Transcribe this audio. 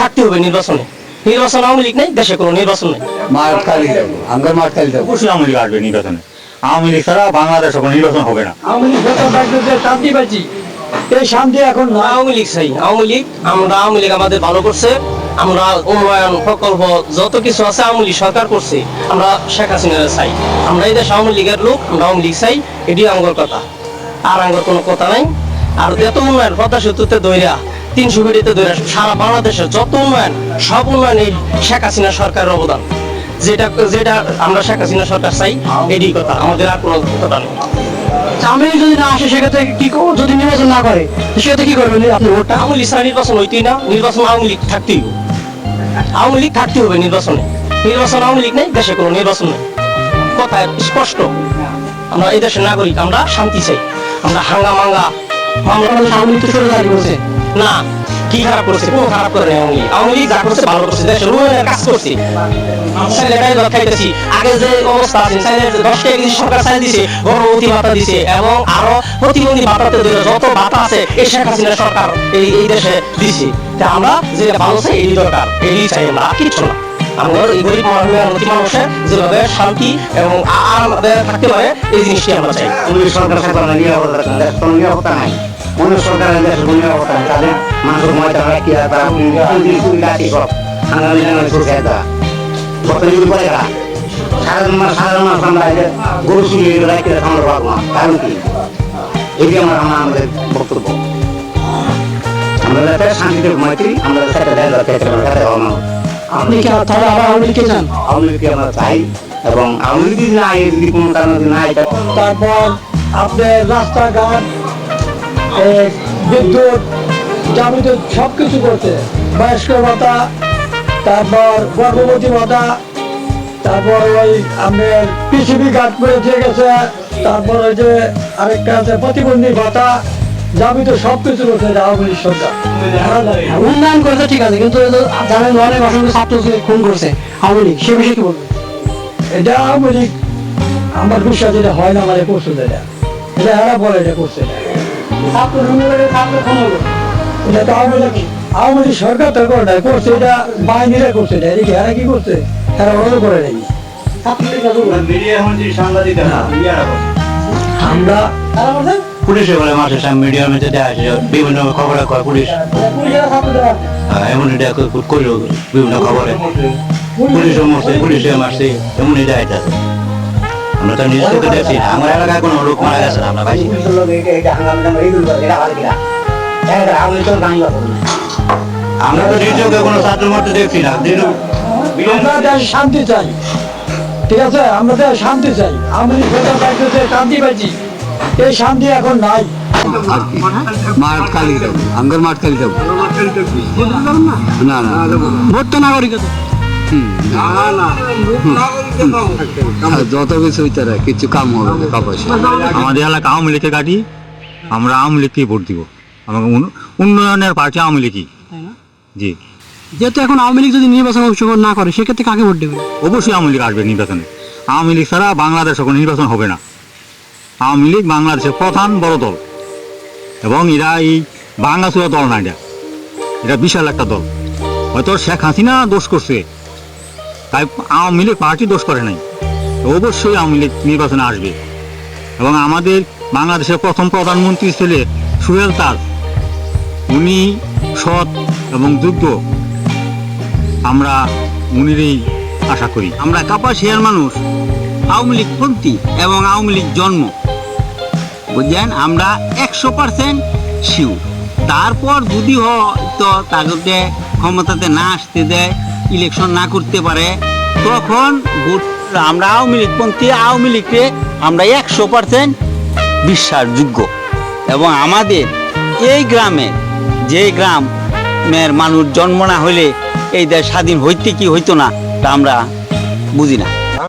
থাকতে হবে নির্বাচনে। নির্বাচন আওয়ামী লীগ নেই দেশে কোনো নির্বাচন নেই। আমরা অবশ্যই আওয়ামী লীগ আসবে নির্বাচনে। আওয়ামী লীগ ছাড়া বাংলাদেশে কোনো নির্বাচন হবে না। শান্তি পাচ্ছি এই শান্তি এখন না আওয়ামী লীগ চাই। আওয়ামী লীগ আমরা আওয়ামী লীগ আমাদের ভালো করছে। আমরা উন্নয়ন প্রকল্প যত কিছু আছে আওয়ামী লীগ সরকার করছে আমরা শেখ হাসিনার চাই। আমরা এই দেশে আওয়ামী লীগের লোক আমরা আওয়ামী লীগ চাই। এটি আমার কথা। আর আমার কোনো কথা নাই। আর এত উন্নয়ন পদ্মা সেতুতে দৈরা তিনশো কোটিতে দৈরা সারা বাংলাদেশের যত উন্নয়ন সব উন্নয়ন এই শেখ হাসিনা সরকারের অবদান যেটা যেটা আমরা শেখ হাসিনা সরকার চাই এটি কথা আমাদের আর কোনো কথা নেই যদি না আসে সেক্ষেত্রে কি? যদি নির্বাচন না করে সেক্ষেত্রে কি করবেন আপনি নির্বাচন হইতেই না নির্বাচন আওয়ামী লীগ থাকতেই আওয়ামী লীগ থাকতে হবে নির্বাচনে নির্বাচন আওয়ামী লীগ নেই দেশে কোনো নির্বাচন নেই কথা স্পষ্ট আমরা এই দেশের নাগরিক আমরা শান্তি চাই আমরা হাঙ্গা মাঙ্গা মামলা আওয়ামী লীগ তো সরে করছে না। কি খারাপ করেছে? কোনো খারাপ করে নাই আওয়ামী লীগ যা করছে, ভালো করছে। দেশের উন্নয়নের কাজ করছে। ছেলে গায়ে দর খাইতেছি। আগে যে অবস্থা আছে ছেলে দশ টাকা কেজি সরকার চাই দিছে, গর্ভবতী ভাতা দিছে, এবং আরও প্রতিবন্ধী ভাতাতে দিলে যত ভাতা আছে, এই শেখ হাসিনা সরকার এই এই দেশে দিছে। তা আমরা যেটা ভালো চাই এই দরকার। এই চাই আমরা, আর কিচ্ছু না। আমাদের এই গরিব মেহনতি মানুষের যেভাবে শান্তি এবং আরাম থাকতে পারে, এই জিনিসটি আমরা চাই। সরকার নিরাপত্তা নাই। মনে সরকারের দেশ নিরাপত্তা নাই তাদের মানুষের ময়দা রাখি আর তারা রাখি সব। হাঙ্গামি জানালে সুরক্ষা দেওয়া। গত যুগ করে গেলা সাধারণ মাস সাধারণ মাস আমরা গরু চুরি রাখি আমরা পারব না। কারণ কি? এটি আমার আমার আমাদের বক্তব্য। আমরা শান্তিতে ঘুমাইছি আমরা সেটা দেয় আপনি কি তাহলে আবার আওয়ামী লীগকে চান? আওয়ামী লীগকে আমরা চাই এবং আওয়ামী লীগ যদি নাই যদি কোনো কারণে নাই তারপর আপনার রাস্তাঘাট বিদ্যুৎ যাবতীয় সব কিছু করছে। বয়স্ক ভাতা তারপর গর্ভবতী ভাতা তারপর ওই আপনার পিসিবি কার্ড করে দিয়ে গেছে তারপর ওই যে আরেকটা আছে প্রতিবন্ধী ভাতা যাবতীয় সব কিছু করছে আওয়ামী সরকার। উন্নয়ন করেছে ঠিক আছে কিন্তু জানেন অনেক অসংখ্য ছাত্র খুন করছে আওয়ামী লীগ সে বিষয়ে কি বলবেন এটা আওয়ামী লীগ আমার বিশ্বাস এটা হয় না মানে করছে এটা। এটা এরা বলে এটা করছে এটা। আওয়ামী সরকার তো করছে এটা বাহিনীরা করছে এদিকে এরা কি করছে এরা করে আমরা পুলিশে বলে সামনে মিডিয়ার মধ্যে বিভিন্ন খবরে পুলিশ পুলিশেরা ছাত্ররা আহ, এমন এটা করল বিভিন্ন খবরে পুলিশও মারছে পুলিশে মারছে এমন এটা এটা আমরা তো নিজে চোখে দেখছি আমার এলাকায় কোনো লোক মারা গেছে আমরা পাইছি আমরা তো নিজে চোখে কোনো ছাত্র মধ্যে দেখছি না দিন- আমরা দেশ শান্তি চাই ঠিক আছে আমরা দেশ শান্তি চাই আমি শান্তি পাইছি এই শান্তি এখন নাই মাঠ খালি যাব আঙ্গার মাঠ খালি যাব না না ভোট তো নাগরিকতা আর যত কিছু পারে কিছু কাম হবে না টাকা পয়সা। আমাদের এলাকা আওয়ামী লীগকে কাটি আমরা আওয়ামী লীগকেই ভোট দিব। আমাকে উন্ন- উন্নয়নের পার্টি আওয়ামী লীগই। জি। যেহেতু এখন আওয়ামী লীগ যদি নির্বাচন অংশগ্রহণ না করে সেক্ষেত্রে কাকে ভোট দেবেন? অবশ্যই আওয়ামী লীগ আসবে নির্বাচনে। আওয়ামী লীগ ছাড়া বাংলাদেশে কোনো নির্বাচন হবে না। আওয়ামী লীগ বাংলাদেশের প্রধান বড় দল। এবং এরা এই বাংলাচুরা দল না এটা। এটা বিশাল একটা দল। হয়তো শেখ হাসিনা দোষ করছে। তাই আওয়ামী লীগ পার্টি দোষ করে নাই। অবশ্যই আওয়ামী লীগ নির্বাচনে আসবে। এবং আমাদের বাংলাদেশের প্রথম প্রধানমন্ত্রী ছেলে সুহেল তাজ উনি সৎ এবং যোগ্য। আমরা উনিরই আশা করি। আমরা কাপাসিয়ার মানুষ। আওয়ামী লীগ পন্থী এবং আওয়ামী লীগ জন্ম। বুঝলেন? আমরা একশো পার্সেন্ট শিউ তারপর যদি হয়তো তাদেরকে ক্ষমতাতে না আসতে দেয় ইলেকশন না করতে পারে, তখন আমরা আওয়ামী লীগ পন্থী, আওয়ামী লীগকে আমরা একশো পার্সেন্ট বিশ্বাসযোগ্য। এবং আমাদের এই গ্রামে, যে গ্রামের মানুষ জন্ম না হলে এই দেশ স্বাধীন হইতে কি হইতো না, তা আমরা বুঝি না।